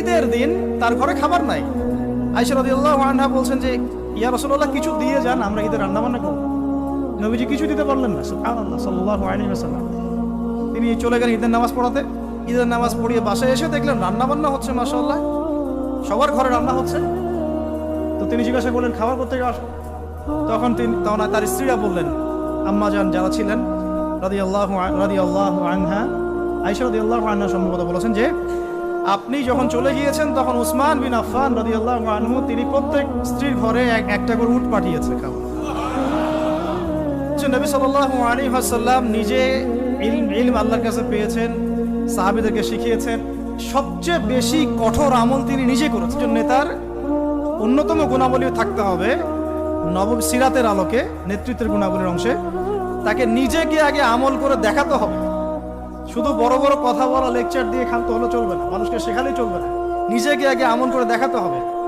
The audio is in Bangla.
ঈদের দিন তার ঘরে খাবার নাই। রাদিয়াল্লাহু আনহা বলছেন যে, ইয়া রাসূলুল্লাহ, কিছু দিয়ে যান, আমরা ঈদের রান্না বান্না করব। নবীজি কিছু দিতে পারলেন না আলাইহি ওয়াসাল্লাম। তিনি চলে গেলেন ঈদের নামাজ পড়াতে। ঈদের নামাজ পড়িয়ে বাসায় এসে দেখলেন রান্না বান্না হচ্ছে, মাশাআল্লাহ। সবার ঘরে রান্না হচ্ছে। তো তিনি জিজ্ঞাসা করলেন, খাবার করতে আসো তখন তিনি, তখন তার স্ত্রীরা বললেন, আম্মা যান, যারা ছিলেন রাদি আল্লাহ রাদি আল্লাহ আনহা। আইসা রাদি আল্লাহ আনহা সম্ভবত বলেছেন যে আপনি যখন চলে গিয়েছেন, তখন উসমান বিন আফফান রাদি আনহু, তিনি প্রত্যেক স্ত্রীর ঘরে এক, একটা করে উট পাঠিয়েছে খাবার যে নবী সাল্লাল্লাহু আলাইহি ওয়াসাল্লাম নিজে ইলম ইলম আল্লাহর কাছে পেয়েছেন, সাহাবীদেরকে শিখিয়েছেন, সবচেয়ে বেশি কঠোর আমল তিনি নিজে করেছেন। একজন নেতার অন্যতম গুণাবলী থাকতে হবে নব সিরাতের আলোকে, নেতৃত্বের গুণাবলীর অংশে। তাকে নিজেকে আগে আমল করে দেখাতে হবে। শুধু বড় বড় কথা বলা লেকচার দিয়ে খালতে হলে চলবে না। মানুষকে শেখালেই চলবে না। নিজেকে আগে আমল করে দেখাতে হবে।